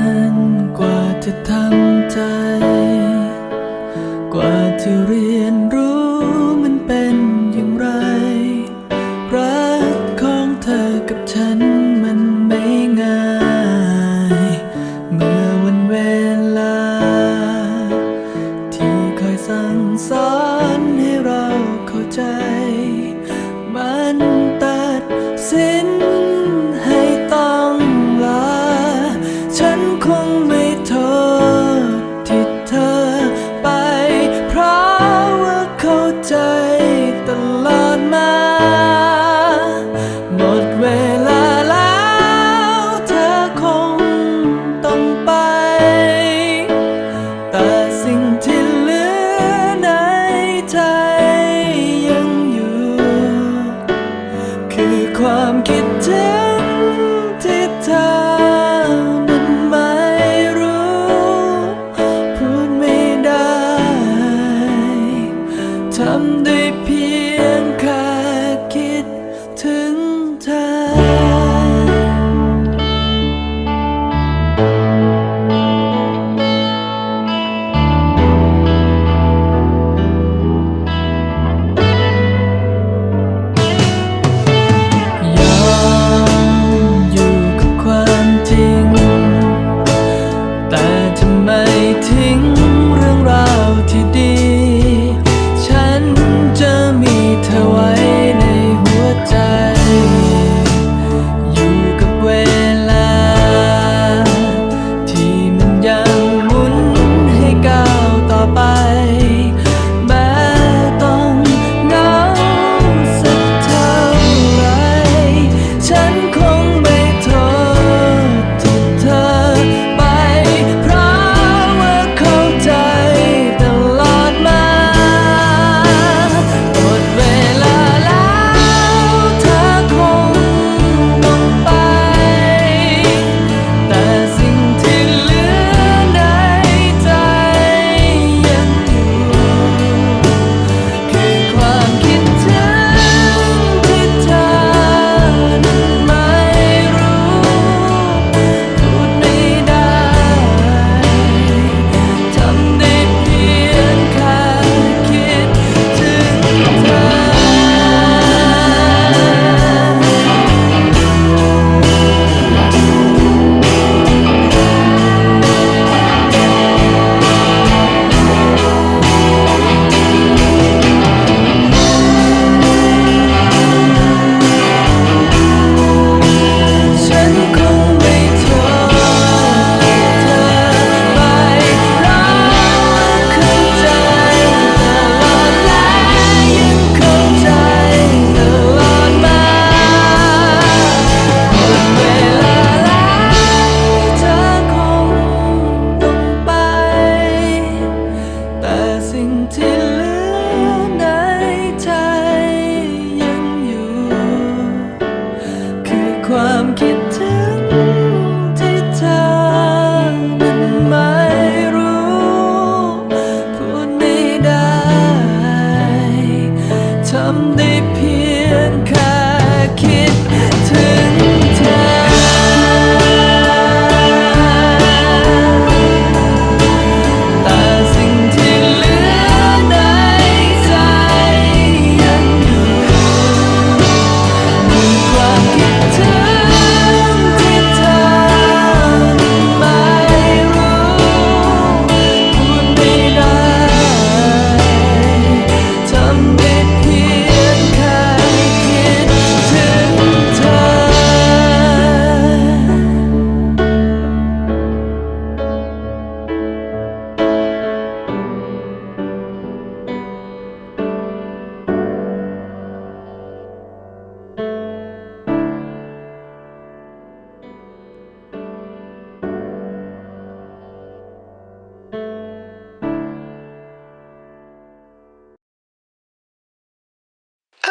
านกว่าจะทำใจ กว่าจะเรียนรู้มันเป็นอย่างไร รักของเธอกับฉันมันไม่ง่าย เมื่อวันเวลา ที่คอยสั่งสอน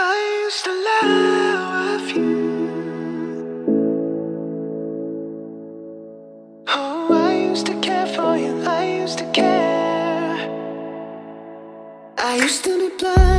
I used to love you. Oh, I used to care for you. I used to care. I used to be blind.